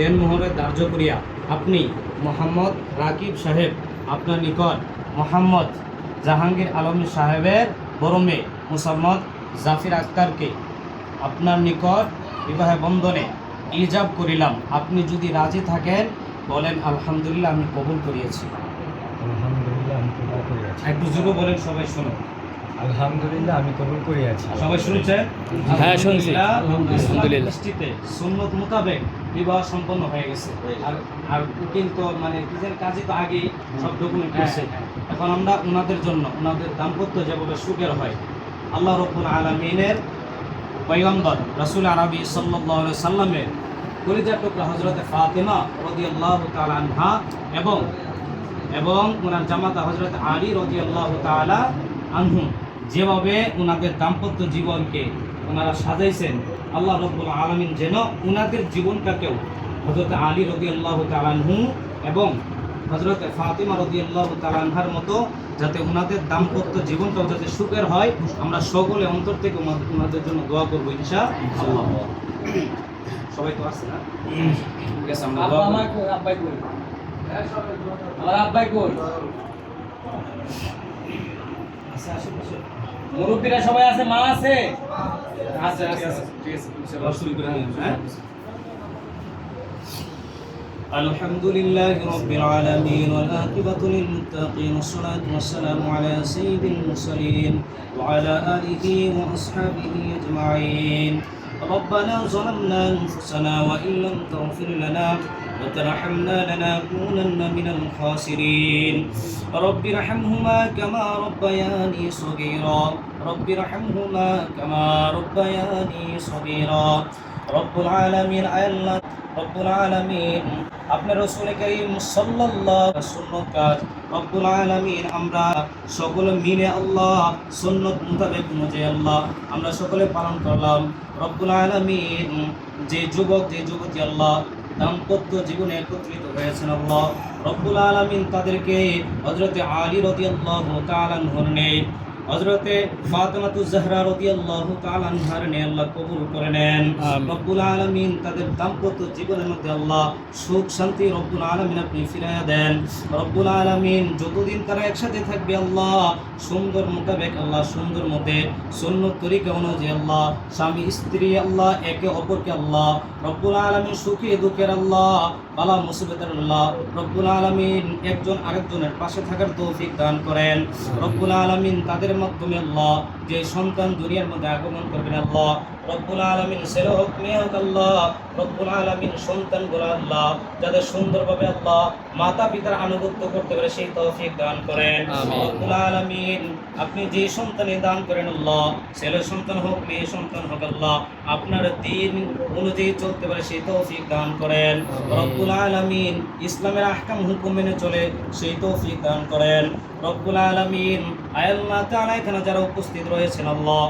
দেনমোহরে ধার্য করিয়া আপনি মোহাম্মদ রাকিব সাহেব আপনার নিকট মোহাম্মদ জাহাঙ্গীর আলম সাহেবের বড় মেয়ে মুসাম্মদ জাফির আক্তারকে আপনার নিকট বিবাহ বন্ধনে ইজাব করিলাম। আপনি যদি রাজি থাকেন বলেন আলহামদুলিল্লাহ আমি কবুল করিয়েছি। আলহামদুলিল্লাহ আমি কবুল করিয়াছি। একটু জুড়ে বলেন সবাই শুনুন। আলহামদুলিল্লাহ আমি কবুল করিয়াছি সবাই শুনছেন হ্যাঁ, শুনছি। আলহামদুলিল্লাহ। সুন্নত মোতাবেক বিবাহ সম্পন্ন হয়ে গেছে। আর আর কিন্তু মানে কিসের কাজে তো আগেই সব ডকুমেন্ট করছে। এখন আমরা ওনাদের জন্য ওনাদের দাম্পত্য যেভাবে সুখের হয় আল্লাহ রব্বুল আলমিনের পৈগম্বর রসুল আরবি সাল্লাহ সাল্লামের কলিজার টুকরা হজরতে ফাতেমা রদি আল্লাহ আনহা এবং এবং ওনার জামাতা হজরত আলী রদি আল্লাহ তালা আনহু। যেভাবে ওনাদের দাম্পত্য জীবনকে ওনারা সাজাইছেন আল্লাহ রব্বুল আলমিন যেন ওনাদের জীবনটাকেও হজরত আলী রদি আল্লাহ তালানহু এবং হজরত ফাতিমা রদি আল্লাহ তালানহার মতো যাতে ওনাদের দাম্পত্য জীবনটাও যাতে সুখের হয় আমরা সকলে অন্তর থেকে ওনাদের- জন্য দোয়া করব ইনশা আল্লাহ সবাই তো আছে না? ঠিক আছে আমরা আব্বা দোয়া আমার করি। আব্বাই আমার আব্বাই আশেপাশে মুরব্বীরা সবাই আছে মা আছে আছে আছে আছে ঠিক আছে ইনশাআল্লাহ শুরু করে দিন হ্যাঁ الحمد لله رب العالمين والعاقبة للمتقين والصلاة والسلام على سيد المرسلين وعلى آله وأصحابه أجمعين ربنا ظلمنا أنفسنا وإن لم تغفر لنا وترحمنا لنكونن من الخاسرين. رب ارحمهما كما ربياني صغيرا. رب ارحمهما كما ربياني صغيرا. رب العالمين رب العالمين. আপনার রাসূল করিম সুন্নাত কাজ রব্বুল আলামিন আমরা সকলে মিলে আল্লাহ, সুন্নাত মোতাবেক অনুযায়ী আল্লাহ, আমরা সকলে পালন করলাম। রব্বুল আলামিন যে যুবক, যে যুবতী আল্লাহ, দাম্পত্য জীবনে একত্রিত হয়েছেন আল্লাহ। রব্বুল আলামিন তাদেরকে হযরতে আলী রাদিয়াল্লাহু তাআলা আনহুর নেই। হযরতে ফাতেমাতু জাহরা রাদিয়াল্লাহু তাআলা আনহার নে আল্লাহ কবুল করে নেন। রব্বুল আলামিন তাদের দাম্পত্য জীবনের মধ্যে আল্লাহ সুখ শান্তি রব্বুল আলামিন আপনি ফিরাইয়া দেন। রব্বুল আলামিন যতদিন তারা একসাথে থাকবে আল্লাহ সুন্দর মোতাবেক আল্লাহ সুন্দর মতে সুন্নত তরিকা অনুযায়ী আল্লাহ স্বামী স্ত্রী আল্লাহ একে অপরকে আল্লাহ রব্বুল আলামিন সুখে দুঃখের আল্লাহ বালা মুসিবতের আল্লাহ রব্বুল আলামিন একজন আরেকজনের পাশে থাকার তৌফিক দান করেন। রব্বুল আলামিন তাদের মাধ্যমে আল্লাহ যে সন্তান দুনিয়ার মধ্যে আগমন করবেন আল্লাহ রব্বুল আলামিন ছেলে হোক মেয়ে হোক আল্লাহ রব্বুল আলামিন আল্লাহ যাদের সুন্দরভাবে আল্লাহ মাতা পিতার আনুগত্য করতে পারে সেই তৌফিক দান করেন। রব্বুল আলামিন আপনি যে সন্তানে দান করেন আল্লাহ ছেলে সন্তান হোক মেয়ে সন্তান হোক আল্লাহ আপনার দিন অনুযায়ী চলতে পারে সেই তৌফিক দান করেন। রব্বুল আলামিন ইসলামের আহকাম হুকুম মেনে চলে সেই তৌফিক দান করেন। রব্বুল আলামিন আয়াল্লাহ তাআলা এখানে যারা উপস্থিত রয়েছেন আল্লাহ?